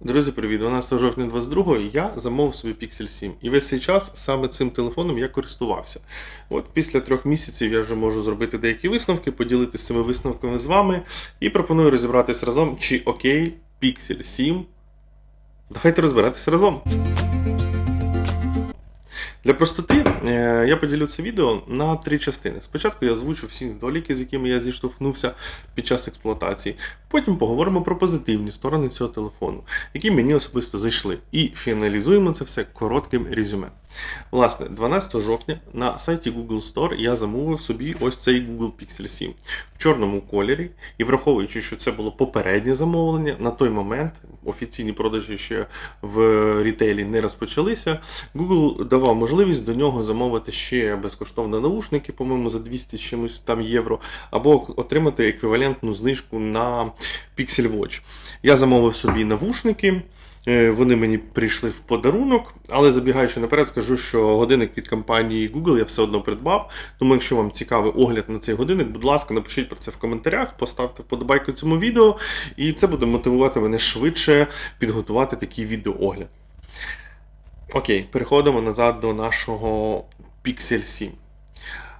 Друзі, привіт! 12 жовтня 22 я замовив собі Pixel 7. І весь цей час саме цим телефоном я користувався. От після трьох місяців я вже можу зробити деякі висновки, поділитися цими висновками з вами і пропоную розібратись разом, чи окей Pixel 7. Давайте розбиратися разом. Для простоти е, я поділю це відео на три частини. Спочатку я озвучу всі недоліки, з якими я зіштовхнувся під час експлуатації. Потім поговоримо про позитивні сторони цього телефону, які мені особисто зайшли. І фіналізуємо це все коротким резюме. Власне, 12 жовтня на сайті Google Store я замовив собі ось цей Google Pixel 7 в чорному кольорі. І враховуючи, що це було попереднє замовлення, на той момент офіційні продажі ще в рітейлі не розпочалися. Google давав можливість до нього замовити ще безкоштовно наушники, по-моєму, за 200 з чимось там євро, або отримати еквівалентну знижку на Pixel Watch. Я замовив собі навушники. Е, Вони мені прийшли в подарунок, але забігаючи наперед, скажу, що годинник від компанії Google я все одно придбав. Тому, якщо вам цікавий огляд на цей годинник, будь ласка, напишіть про це в коментарях, поставте вподобайку цьому відео, і це буде мотивувати мене швидше підготувати такий відеоогляд. Окей, переходимо назад до нашого Pixel 7.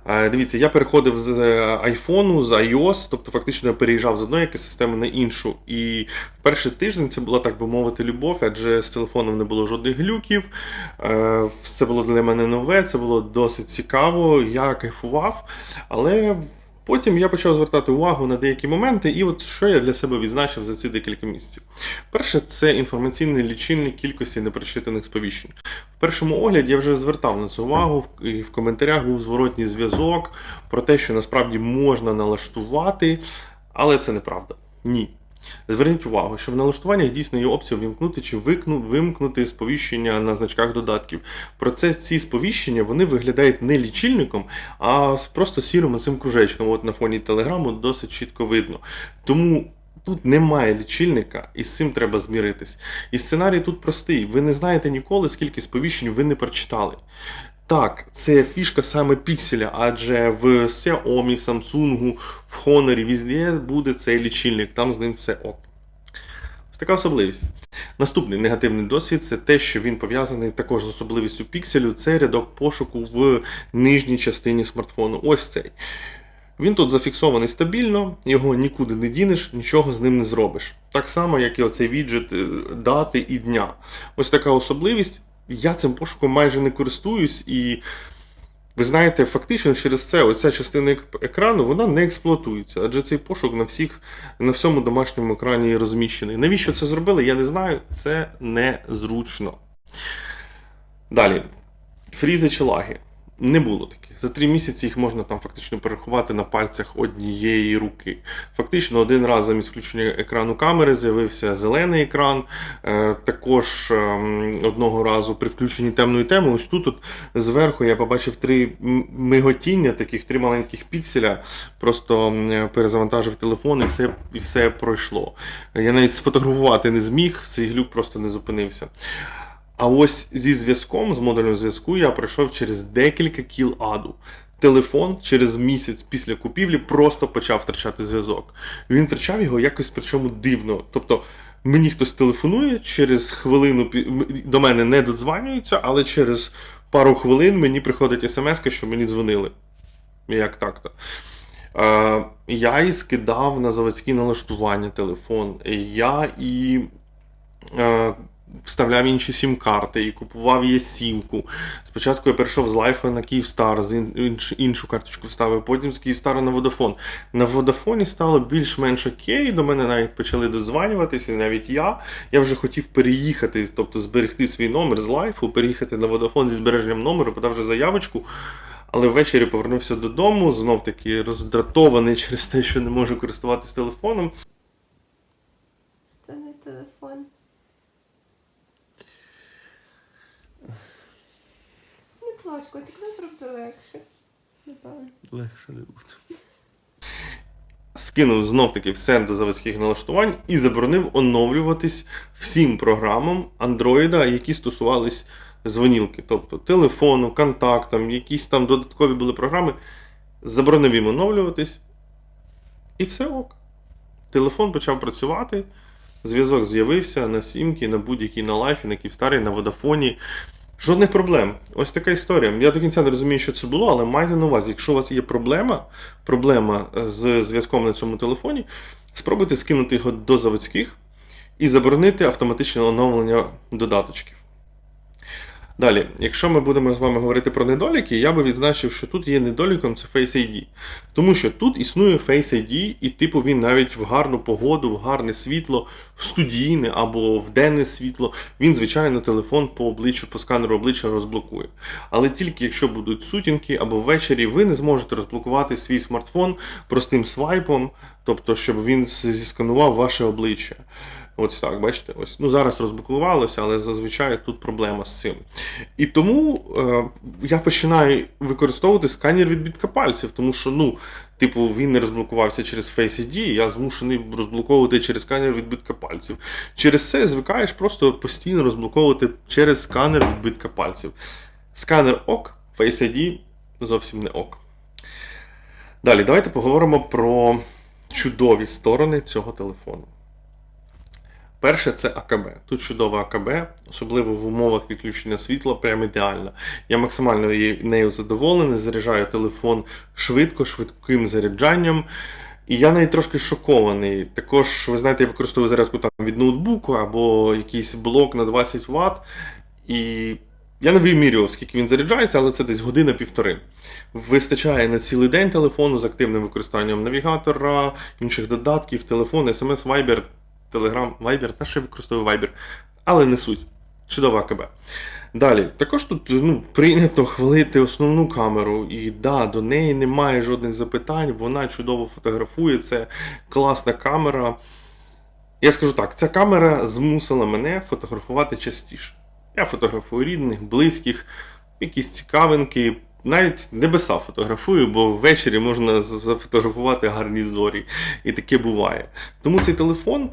Е, Дивіться, я переходив з айфону, з iOS, тобто фактично я переїжджав з одної екосистеми на іншу. І в перший тиждень це була, так би мовити, любов, адже з телефоном не було жодних глюків. Е, Це було для мене нове, це було досить цікаво, я кайфував. Але потім я почав звертати увагу на деякі моменти, і от що я для себе відзначив за ці декілька місяців. Перше, це інформаційний лічильник кількості непрочитаних сповіщень. В першому огляді я вже звертав на це увагу, і в коментарях був зворотній зв'язок про те, що насправді можна налаштувати, але це неправда. Ні. Зверніть увагу, що в налаштуваннях дійсно є опція вимкнути чи вимкнути сповіщення на значках додатків. Про це ці сповіщення вони виглядають не лічильником, а просто сірим цим кружечком. От на фоні телеграму досить чітко видно. Тому тут немає лічильника, і з цим треба зміритись. І сценарій тут простий. Ви не знаєте ніколи, скільки сповіщень ви не прочитали. Так, це фішка саме пікселя, адже в Xiaomi, в Samsung, в Honor, везде буде цей лічильник, там з ним все ок. Ось така особливість. Наступний негативний досвід це те, що він пов'язаний також з особливістю пікселю, це рядок пошуку в нижній частині смартфону. Ось цей. Він тут зафіксований стабільно, його нікуди не дінеш, нічого з ним не зробиш. Так само, як і оцей віджит е, дати і дня. Ось така особливість. Я цим пошуком майже не користуюсь, і ви знаєте, фактично через це оця частина екрану вона не експлуатується, адже цей пошук на всіх на всьому домашньому екрані розміщений. Навіщо це зробили? Я не знаю. Це незручно. Далі. Фрізи чи лаги. Не було таких. За три місяці їх можна там фактично перерахувати на пальцях однієї руки. Фактично один раз замість включення екрану камери з'явився зелений екран. Е, також ем, одного разу при включенні темної теми, ось тут от, зверху я побачив три миготіння, таких три маленьких пікселя. Просто перезавантажив телефон і все, і все пройшло. Я навіть сфотографувати не зміг, цей глюк просто не зупинився. А ось зі зв'язком, з модулем зв'язку, я пройшов через декілька кіл аду. Телефон через місяць після купівлі просто почав втрачати зв'язок. Він втрачав його якось причому дивно. Тобто мені хтось телефонує, через хвилину до мене не додзванюється, але через пару хвилин мені приходить смс, що мені дзвонили. Як так-то? Я і скидав на заводські налаштування телефон. Я і вставляв інші сім-карти і купував є сімку. Спочатку я перейшов з лайфа на Київстар, з інш- іншу карточку вставив, потім з Київстара на Vodafone. На Vodafone стало більш-менш окей, до мене навіть почали додзванюватися, навіть я. Я вже хотів переїхати, тобто зберегти свій номер з лайфу, переїхати на Vodafone зі збереженням номеру, подав вже заявочку. Але ввечері повернувся додому, знов таки роздратований через те, що не можу користуватись телефоном. Це не телефон. Не плач, котик, завтра легше. Легше не буде. Скинув знов таки все до заводських налаштувань і заборонив оновлюватись всім програмам Android, які стосувались дзвонілки, тобто телефону, контактам, якісь там додаткові були програми. Заборонив їм оновлюватись. І все ок. Телефон почав працювати. Зв'язок з'явився на сімки, на будь-якій на лайфі, на Київстарі, на Водафоні. Жодних проблем. Ось така історія. Я до кінця не розумію, що це було, але майте на увазі, якщо у вас є проблема, проблема з зв'язком на цьому телефоні, спробуйте скинути його до заводських і заборонити автоматичне оновлення додаточків. Далі, якщо ми будемо з вами говорити про недоліки, я би відзначив, що тут є недоліком це Face ID. Тому що тут існує Face ID, і типу він навіть в гарну погоду, в гарне світло, в студійне або в денне світло, він, звичайно, телефон по обличчю, по сканеру обличчя розблокує. Але тільки якщо будуть сутінки або ввечері, ви не зможете розблокувати свій смартфон простим свайпом, тобто, щоб він зісканував ваше обличчя. Ось так, бачите, ось. Ну зараз розблокувалося, але зазвичай тут проблема з цим. І тому е, я починаю використовувати сканер відбитка пальців, тому що, ну, типу, він не розблокувався через Face ID, я змушений розблоковувати через сканер відбитка пальців. Через це звикаєш просто постійно розблоковувати через сканер відбитка пальців. Сканер ок, Face ID зовсім не ок. Далі, давайте поговоримо про чудові сторони цього телефону. Перше це АКБ. Тут чудове АКБ, особливо в умовах відключення світла, прям ідеально. Я максимально нею задоволений, заряджаю телефон швидко, швидким заряджанням. І я навіть трошки шокований. Також, ви знаєте, я використовую зарядку там від ноутбуку або якийсь блок на 20 Вт. І я не вимірював, скільки він заряджається, але це десь година-півтори. Вистачає на цілий день телефону з активним використанням навігатора, інших додатків, телефон, смс, Viber, Telegram, Viber, що я використовую Viber, але не суть. Чудова АКБ. Далі, також тут ну, прийнято хвалити основну камеру, і да, до неї немає жодних запитань, вона чудово фотографує, це класна камера. Я скажу так, ця камера змусила мене фотографувати частіше. Я фотографую рідних, близьких, якісь цікавинки, навіть небеса фотографую, бо ввечері можна зафотографувати гарні зорі. І таке буває. Тому цей телефон,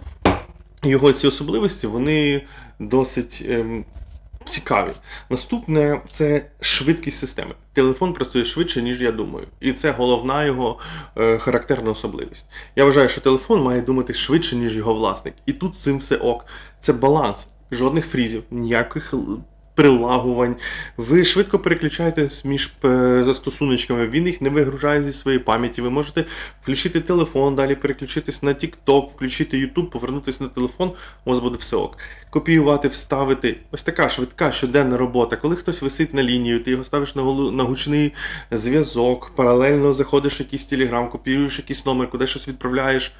його ці особливості, вони досить ем, цікаві. Наступне це швидкість системи. Телефон працює швидше, ніж я думаю. І це головна його е, характерна особливість. Я вважаю, що телефон має думати швидше, ніж його власник. І тут цим все ок. Це баланс. Жодних фрізів, ніяких прилагувань. Ви швидко переключаєтесь між е, застосуночками, він їх не вигружає зі своєї пам'яті. Ви можете включити телефон, далі переключитись на TikTok, включити YouTube, повернутися на телефон, у вас буде все ок. Копіювати, вставити. Ось така швидка щоденна робота. Коли хтось висить на лінію, ти його ставиш на, голу- на гучний зв'язок, паралельно заходиш в якийсь телеграм, копіюєш якийсь номер, куди щось відправляєш.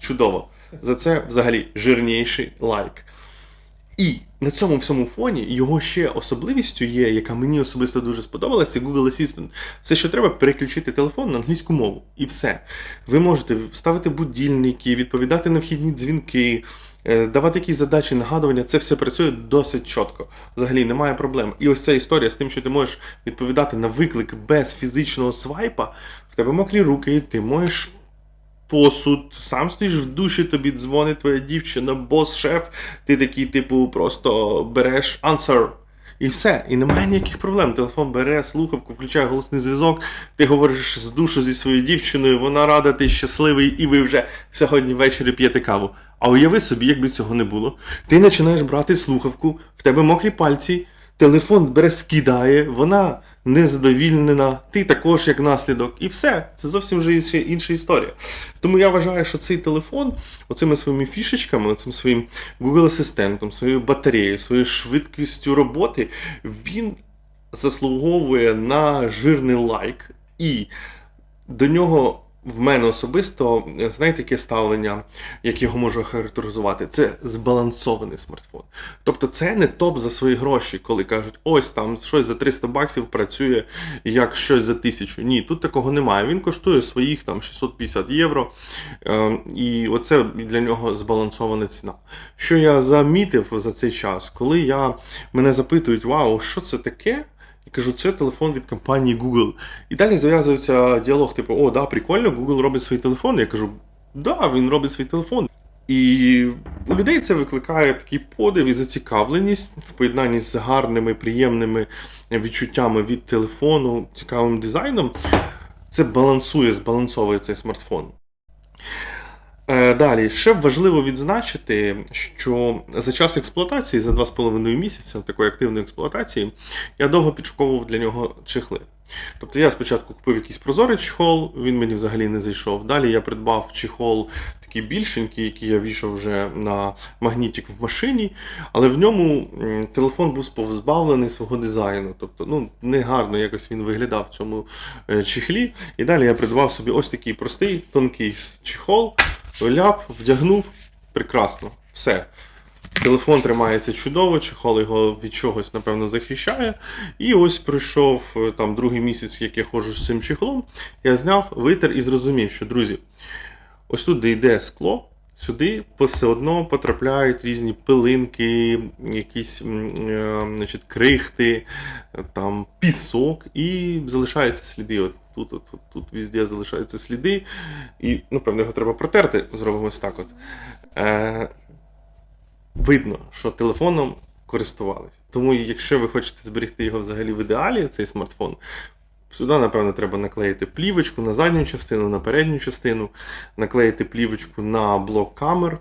Чудово. За це взагалі жирніший лайк. І на цьому всьому фоні його ще особливістю є, яка мені особисто дуже сподобалася, Google Assistant. Все, що треба, переключити телефон на англійську мову. І все. Ви можете вставити будильники, відповідати на вхідні дзвінки, е, давати якісь задачі, нагадування. Це все працює досить чітко. Взагалі немає проблем. І ось ця історія з тим, що ти можеш відповідати на виклик без фізичного свайпа, в тебе мокрі руки, ти можеш посуд, сам стоїш в душі, тобі дзвонить твоя дівчина, бос, шеф, ти такий, типу, просто береш answer. І все, і немає ніяких проблем. Телефон бере слухавку, включає голосний зв'язок, ти говориш з душу зі своєю дівчиною, вона рада, ти щасливий, і ви вже сьогодні ввечері п'єте каву. А уяви собі, якби цього не було. Ти починаєш брати слухавку, в тебе мокрі пальці, телефон бере, скидає, вона незадовільнена, ти також як наслідок, і все. Це зовсім вже інша, інша історія. Тому я вважаю, що цей телефон, оцими своїми фішечками, оцим своїм Google асистентом, своєю батареєю, своєю швидкістю роботи, він заслуговує на жирний лайк. І до нього в мене особисто, знаєте, яке ставлення, як його можу характеризувати? Це збалансований смартфон. Тобто це не топ за свої гроші, коли кажуть, ось там щось за 300 баксів працює як щось за 1000. Ні, тут такого немає. Він коштує своїх там 650 євро. Е, і оце для нього збалансована ціна. Що я замітив за цей час, коли я мене запитують, вау, що це таке? Я кажу, це телефон від компанії Google. І далі зав'язується діалог, типу, о, да, прикольно, Google робить свій телефон. Я кажу, да, він робить свій телефон. І у людей це викликає такий подив і зацікавленість в поєднанні з гарними, приємними відчуттями від телефону, цікавим дизайном. Це балансує, збалансовує цей смартфон. Е, Далі, ще важливо відзначити, що за час експлуатації, за 2,5 місяця такої активної експлуатації, я довго підшуковував для нього чехли. Тобто я спочатку купив якийсь прозорий чехол, він мені взагалі не зайшов. Далі я придбав чехол такий більшенький, який я вішав вже на магнітик в машині, але в ньому телефон був позбавлений свого дизайну. Тобто, ну, не гарно якось він виглядав в цьому е, чехлі. І далі я придбав собі ось такий простий, тонкий чехол, ляп, вдягнув, прекрасно, все. Телефон тримається чудово, чехол його від чогось, напевно, захищає. І ось пройшов е, там другий місяць, як я ходжу з цим чехлом. Я зняв, витер і зрозумів, що, друзі, ось тут, де йде скло, сюди все одно потрапляють різні пилинки, якісь е, значить, крихти, там, пісок, і залишаються сліди. От тут, от, тут, тут везде залишаються сліди. І, ну, його треба протерти. Зробимо ось так. От. Е, видно, що телефоном користувались. Тому, якщо ви хочете зберегти його взагалі в ідеалі, цей смартфон, сюди, напевно, треба наклеїти плівочку на задню частину, на передню частину, наклеїти плівочку на блок камер,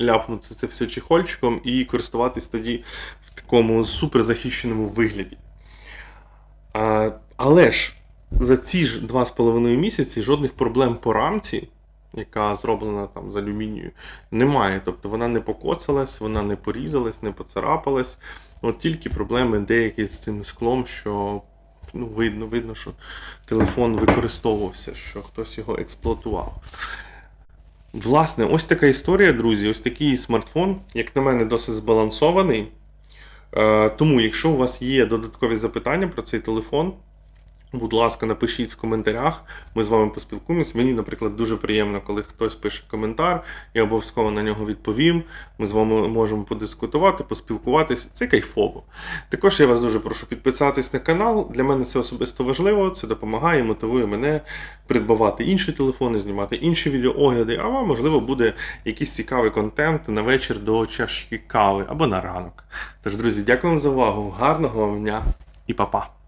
ляпнути це все чехольчиком і користуватись тоді в такому суперзахищеному вигляді. А, але ж за ці ж 2,5 місяці жодних проблем по рамці, яка зроблена там з алюмінію, немає. Тобто вона не покоцалась, вона не порізалась, не поцарапалась. От тільки проблеми деякі з цим склом, що ну, видно, видно, що телефон використовувався, що хтось його експлуатував. Власне, ось така історія, друзі. Ось такий смартфон, як на мене, досить збалансований. Е, Тому, якщо у вас є додаткові запитання про цей телефон, будь ласка, напишіть в коментарях, ми з вами поспілкуємось. Мені, наприклад, дуже приємно, коли хтось пише коментар, я обов'язково на нього відповім. Ми з вами можемо подискутувати, поспілкуватись. Це кайфово. Також я вас дуже прошу підписатись на канал. Для мене це особисто важливо. Це допомагає, мотивує мене придбавати інші телефони, знімати інші відеоогляди. А вам, можливо, буде якийсь цікавий контент на вечір до чашки кави або на ранок. Тож, друзі, дякую вам за увагу. Гарного вам дня і па-па!